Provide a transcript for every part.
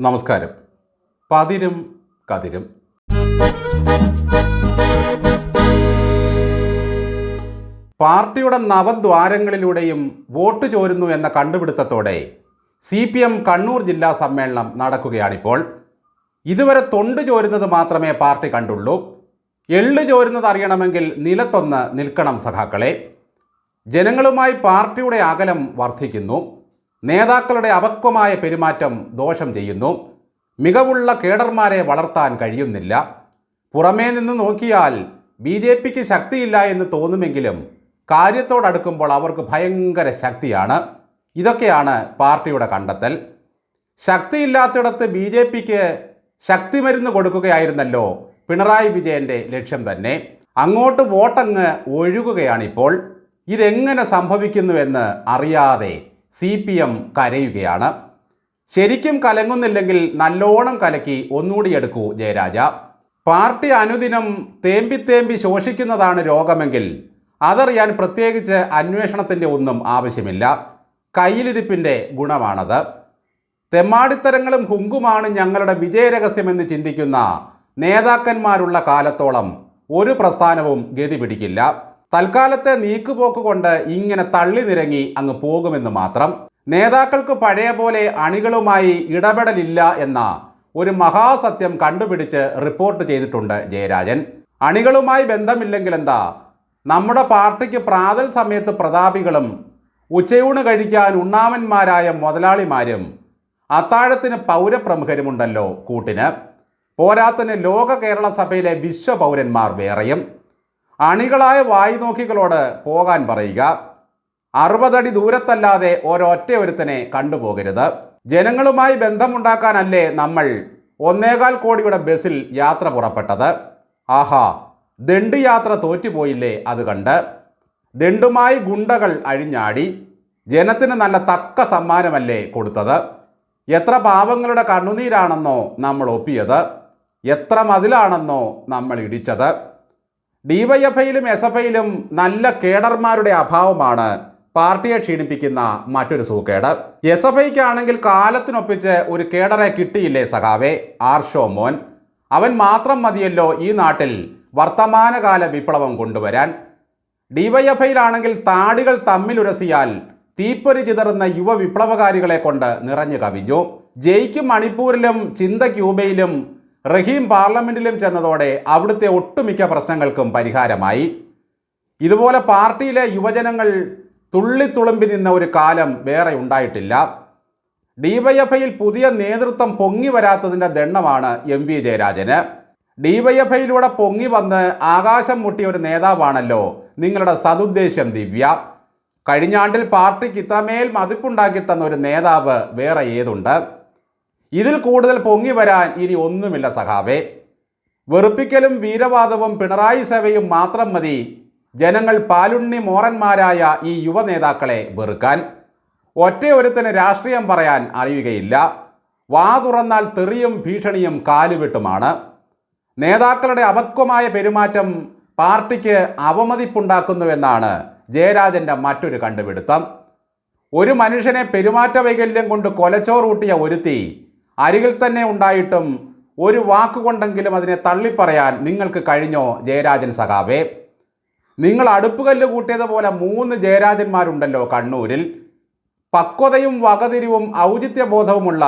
നമസ്കാരം. പതിരും കതിരും. പാർട്ടിയുടെ നവദ്വാരങ്ങളിലൂടെയും വോട്ട് ചോരുന്നു എന്ന കണ്ടുപിടുത്തത്തോടെ സി പി എം കണ്ണൂർ ജില്ലാ സമ്മേളനം നടക്കുകയാണിപ്പോൾ. ഇതുവരെ തൊണ്ട് ചോരുന്നത് മാത്രമേ പാർട്ടി കണ്ടുള്ളൂ. എള്ള് ചോരുന്നത് അറിയണമെങ്കിൽ നിലത്തൊന്ന് നിൽക്കണം സഖാക്കളെ. ജനങ്ങളുമായി പാർട്ടിയുടെ അകലം വർദ്ധിക്കുന്നു. നേതാക്കളുടെ അപക്വമായ പെരുമാറ്റം ദോഷം ചെയ്യുന്നു. മികവുള്ള കേഡർമാരെ വളർത്താൻ കഴിയുന്നില്ല. പുറമേ നിന്ന് നോക്കിയാൽ ബി ജെ പിക്ക് ശക്തിയില്ല എന്ന് തോന്നുമെങ്കിലും കാര്യത്തോടടുക്കുമ്പോൾ അവർക്ക് ഭയങ്കര ശക്തിയാണ്. ഇതൊക്കെയാണ് പാർട്ടിയുടെ കണ്ടെത്തൽ. ശക്തിയില്ലാത്തിടത്ത് ബി ജെ പിക്ക് ശക്തി മരുന്ന് കൊടുക്കുകയായിരുന്നല്ലോ പിണറായി വിജയന്റെ ലക്ഷ്യം തന്നെ. അങ്ങോട്ട് വോട്ടങ്ങ് ഒഴുകുകയാണിപ്പോൾ. ഇതെങ്ങനെ സംഭവിക്കുന്നുവെന്ന് അറിയാതെ സി പി എം കരയുകയാണ്. ശരിക്കും കലങ്ങുന്നില്ലെങ്കിൽ നല്ലോണം കലക്കി ഒന്നുകൂടി എടുക്കൂ ജയരാജ. പാർട്ടി അനുദിനം തേമ്പി തേമ്പി ശോഷിക്കുന്നതാണ് രോഗമെങ്കിൽ അതറിയാൻ പ്രത്യേകിച്ച് അന്വേഷണത്തിന്റെ ഒന്നും ആവശ്യമില്ല. കയ്യിലിരിപ്പിന്റെ ഗുണമാണത്. തെമ്മാടിത്തരങ്ങളും ഹുങ്കുമാണ് ഞങ്ങളുടെ വിജയരഹസ്യമെന്ന് ചിന്തിക്കുന്ന നേതാക്കന്മാരുള്ള കാലത്തോളം ഒരു പ്രസ്ഥാനവും ഗതി പിടിക്കില്ല. തൽക്കാലത്തെ നീക്കുപോക്ക് കൊണ്ട് ഇങ്ങനെ തള്ളി നിരങ്ങി അങ്ങ് പോകുമെന്ന് മാത്രം. നേതാക്കൾക്ക് പഴയ പോലെ അണികളുമായി ഇടപെടലില്ല എന്ന ഒരു മഹാസത്യം കണ്ടുപിടിച്ച് റിപ്പോർട്ട് ചെയ്തിട്ടുണ്ട് ജയരാജൻ. അണികളുമായി ബന്ധമില്ലെങ്കിൽ എന്താ? നമ്മുടെ പാർട്ടിക്ക് പ്രാതൽ സമയത്ത് പ്രതാപികളും ഉച്ചയൂണ് കഴിക്കാൻ ഉണ്ണാമന്മാരായ മുതലാളിമാരും അത്താഴത്തിന് പൗരപ്രമുഖരുമുണ്ടല്ലോ കൂട്ടിന്. പോരാത്തിന് ലോക കേരള സഭയിലെ വിശ്വപൗരന്മാർ വേറെയും. അണികളായ വായി നോക്കികളോട് പോകാൻ പറയുക. അറുപതടി ദൂരത്തല്ലാതെ ഒരൊറ്റ ഒരുത്തനെ കണ്ടുപോകരുത്. ജനങ്ങളുമായി ബന്ധമുണ്ടാക്കാനല്ലേ നമ്മൾ ഒന്നേകാൽ കോടിയുടെ ബസ്സിൽ യാത്ര പുറപ്പെട്ടത്? ആഹാ ദണ്ഡ് യാത്ര തോറ്റുപോയില്ലേ അത് കണ്ട്. ദണ്ടുമായി ഗുണ്ടകൾ അഴിഞ്ഞാടി. ജനത്തിന് നല്ല തക്ക സമ്മാനമല്ലേ കൊടുത്തത്? എത്ര പാപങ്ങളുടെ കണ്ണുനീരാണെന്നോ നമ്മൾ ഒപ്പിയത്? എത്ര മതിലാണെന്നോ നമ്മൾ ഇടിച്ചത്? ഡിവൈഎഫ്ഐയിലും എസ് എഫ് ഐയിലും നല്ല കേഡർമാരുടെ അഭാവമാണ് പാർട്ടിയെ ക്ഷീണിപ്പിക്കുന്ന മറ്റൊരു സൂക്കേട് എസ് എഫ് ഐക്കാണെങ്കിൽ കാലത്തിനൊപ്പിച്ച് ഒരു കേഡറെ കിട്ടിയില്ലേ സഖാവേ? ആർഷോ മോൻ. അവൻ മാത്രം മതിയല്ലോ ഈ നാട്ടിൽ വർത്തമാനകാല വിപ്ലവം കൊണ്ടുവരാൻ. ഡിവൈഎഫ്ഐയിലാണെങ്കിൽ താടികൾ തമ്മിലുരസിയാൽ തീപ്പൊരി ചിതറുന്ന യുവ വിപ്ലവകാരികളെ കൊണ്ട് നിറഞ്ഞു കവിഞ്ഞു. ജയ്ക്ക് മണിപ്പൂരിലും ചിന്ത ക്യൂബയിലും റഹീം പാർലമെന്റിലും ചെന്നതോടെ അവിടുത്തെ ഒട്ടുമിക്ക പ്രശ്നങ്ങൾക്കും പരിഹാരമായി. ഇതുപോലെ പാർട്ടിയിലെ യുവജനങ്ങൾ തുള്ളിത്തുളുമ്പി നിന്ന ഒരു കാലം വേറെ ഉണ്ടായിട്ടില്ല. ഡിവൈഎഫ്ഐയിൽ പുതിയ നേതൃത്വം പൊങ്ങി വരാത്തതിന്റെ ദണ്ണമാണ് എം വി ജയരാജന്. ഡിവൈഎഫ്ഐയിലൂടെ പൊങ്ങി വന്ന് ആകാശം മുട്ടിയ ഒരു നേതാവാണല്ലോ നിങ്ങളുടെ സതുദ്ദേശം ദിവ്യ. കഴിഞ്ഞാണ്ടിൽ പാർട്ടിക്ക് ഇത്രമേൽ മതിപ്പുണ്ടാക്കി തന്ന ഒരു നേതാവ് വേറെ ഏതുണ്ട്? ഇതിൽ കൂടുതൽ പൊങ്ങി വരാൻ ഇനി ഒന്നുമില്ല സഖാവേ. വെറുപ്പിക്കലും വീരവാദവും പിണറായി സേവയും മാത്രം മതി. ജനങ്ങൾ പാലുണ്ണി മോറന്മാരായ ഈ യുവ നേതാക്കളെ വെറുക്കാൻ ഒറ്റയൊരുത്തിന് രാഷ്ട്രീയം പറയാൻ അറിയുകയില്ല. വാ തുറന്നാൽ തെറിയും ഭീഷണിയും കാലുവെട്ടുമാണ്. നേതാക്കളുടെ അപക്വമായ പെരുമാറ്റം പാർട്ടിക്ക് അവമതിപ്പുണ്ടാക്കുന്നുവെന്നാണ് ജയരാജന്റെ മറ്റൊരു കണ്ടുപിടുത്തം. ഒരു മനുഷ്യനെ പെരുമാറ്റ വൈകല്യം കൊണ്ട് കൊലച്ചോറൂട്ടിയ ഒരുത്തി അരികിൽ തന്നെ ഉണ്ടായിട്ടും ഒരു വാക്കുകൊണ്ടെങ്കിലും അതിനെ തള്ളിപ്പറയാൻ നിങ്ങൾക്ക് കഴിഞ്ഞോ ജയരാജൻ സഖാവേ? നിങ്ങൾ അടുപ്പുകല്ല് കൂട്ടിയതുപോലെ മൂന്ന് ജയരാജന്മാരുണ്ടല്ലോ കണ്ണൂരിൽ. പക്വതയും വകതിരിവും ഔചിത്യബോധവുമുള്ള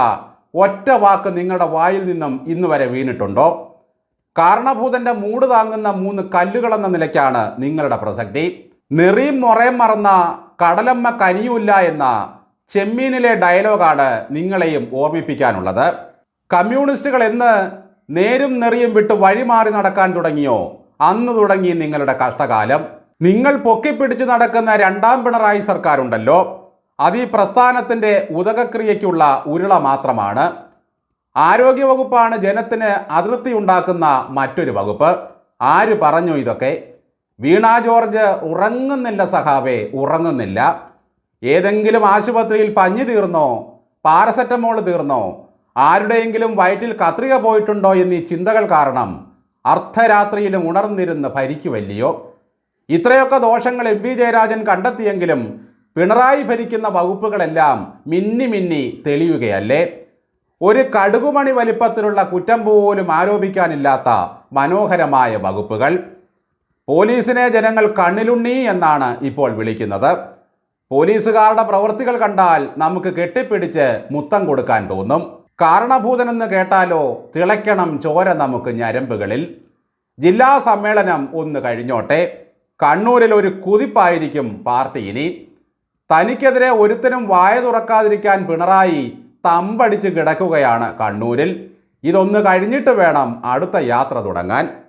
ഒറ്റ വാക്ക് നിങ്ങളുടെ വായിൽ നിന്നും ഇന്ന് വരെ വീണിട്ടുണ്ടോ? കാരണഭൂതന്റെ മൂട് താങ്ങുന്ന മൂന്ന് കല്ലുകളെന്ന നിലയ്ക്കാണ് നിങ്ങളുടെ പ്രസക്തി. നെറിയും മൊറയും മറന്ന കടലമ്മ കനിയൂല്ല എന്ന ചെമ്മീനിലെ ഡയലോഗാണ് നിങ്ങളെയും ഓർമ്മിപ്പിക്കാനുള്ളത്. കമ്മ്യൂണിസ്റ്റുകൾ എന്ന് നേരും നെറിയും വിട്ട് വഴിമാറി നടക്കാൻ തുടങ്ങിയോ? അന്ന് തുടങ്ങി നിങ്ങളുടെ കഷ്ടകാലം. നിങ്ങൾ പൊക്കിപ്പിടിച്ച് നടക്കുന്ന രണ്ടാം പിണറായി സർക്കാരുണ്ടല്ലോ. അത് ഈ പ്രസ്ഥാനത്തിന്റെ ഉദകക്രിയയ്ക്കുള്ള ഉരുള മാത്രമാണ്. ആരോഗ്യവകുപ്പാണ് ജനത്തിന് അതിർത്തി ഉണ്ടാക്കുന്ന മറ്റൊരു വകുപ്പ്. ആര് പറഞ്ഞു ഇതൊക്കെ? വീണാ ജോർജ് ഉറങ്ങുന്നില്ല സഹാവേ ഉറങ്ങുന്നില്ല. ഏതെങ്കിലും ആശുപത്രിയിൽ പഞ്ഞി തീർന്നോ? പാരസെറ്റമോൾ തീർന്നോ? ആരുടെയെങ്കിലും വയറ്റിൽ കത്രിക പോയിട്ടുണ്ടോ എന്നീ ചിന്തകൾ കാരണം അർദ്ധരാത്രിയിലും ഉണർന്നിരുന്ന് ഭരിക്കുവല്ലയോ ഇത്രയൊക്കെ ദോഷങ്ങൾ എം വി ജയരാജൻ കണ്ടെത്തിയെങ്കിലും പിണറായി ഭരിക്കുന്ന വകുപ്പുകളെല്ലാം മിന്നി മിന്നി തെളിയുകയല്ലേ? ഒരു കടുകുമണി വലിപ്പത്തിലുള്ള കുറ്റം പോലും ആരോപിക്കാനില്ലാത്ത മനോഹരമായ വകുപ്പുകൾ. പോലീസിനെ ജനങ്ങൾ കണ്ണിലുണ്ണി എന്നാണ് ഇപ്പോൾ വിളിക്കുന്നത്. പോലീസുകാരുടെ പ്രവൃത്തികൾ കണ്ടാൽ നമുക്ക് കെട്ടിപ്പിടിച്ച് മുത്തം കൊടുക്കാൻ തോന്നും. കാരണഭൂതനെന്ന് കേട്ടാലോ തിളയ്ക്കണം ചോര നമുക്ക് ഞരമ്പുകളിൽ. ജില്ലാ സമ്മേളനം ഒന്ന് കഴിഞ്ഞോട്ടെ. കണ്ണൂരിൽ ഒരു കുതിപ്പായിരിക്കും പാർട്ടി ഇനി. തനിക്കെതിരെ ഒരുത്തനും വായ തുറക്കാതിരിക്കാൻ പിണറായി തമ്പടിച്ച് കിടക്കുകയാണ് കണ്ണൂരിൽ. ഇതൊന്ന് കഴിഞ്ഞിട്ട് വേണം അടുത്ത യാത്ര തുടങ്ങാൻ.